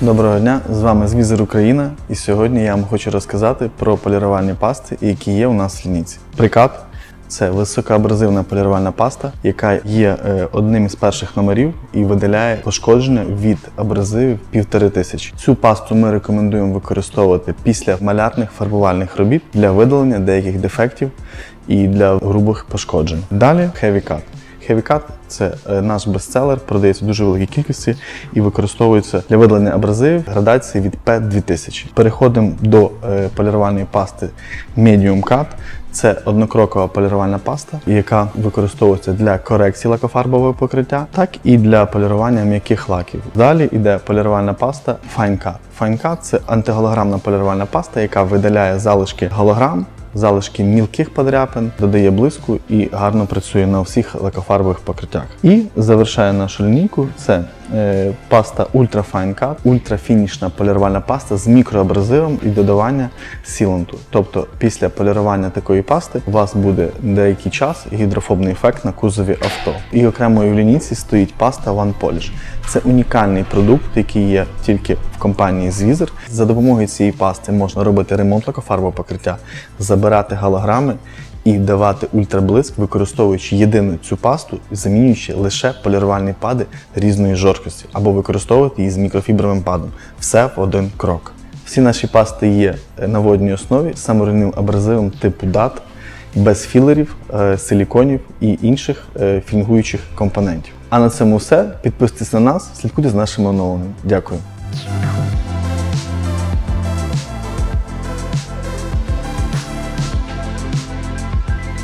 Доброго дня, з вами Звізер Україна, і сьогодні я вам хочу розказати про полірувальні пасти, які є у нас в лінійці. Прикат це високоабразивна полірувальна паста, яка є е, одним із перших номерів і видаляє пошкодження від абразивів півтори тисячі. Цю пасту ми рекомендуємо використовувати після малярних фарбувальних робіт для видалення деяких дефектів і для грубих пошкоджень. Далі Heavy Cut. Cut – це е, наш бестселер, продається в дуже великій кількості і використовується для видалення абразивів градації від P2000. Переходимо до е, полірувальної пасти Medium Cut. Це однокрокова полірувальна паста, яка використовується для корекції лакофарбового покриття, так і для полірування м'яких лаків. Далі йде полірувальна паста Fine Cut. Fine Cut – це антиголограмна полірувальна паста, яка видаляє залишки голограм, залишки мілких подряпин, додає блиску і гарно працює на всіх лакофарбових покриттях. І завершає нашу лінійку це е, паста Ultra Fine Cut, ультрафінішна полірувальна паста з мікроабразивом і додавання сіланту. Тобто після полірування такої пасти у вас буде деякий час гідрофобний ефект на кузові авто. І окремою в лінійці стоїть паста One Polish. Це унікальний продукт, який є тільки в компанії Zwizer. За допомогою цієї пасти можна робити ремонт лакофарбового покриття, забирати галограми і давати ультраблиск, використовуючи єдину цю пасту, замінюючи лише полірувальні пади різної жорсткості, або використовувати її з мікрофібровим падом. Все в один крок. Всі наші пасти є на водній основі з абразивом типу DAT, без філерів, е, силіконів і інших е, фінгуючих компонентів. А на цьому все. Підписуйтесь на нас, слідкуйте з нашими оновленнями. Дякую.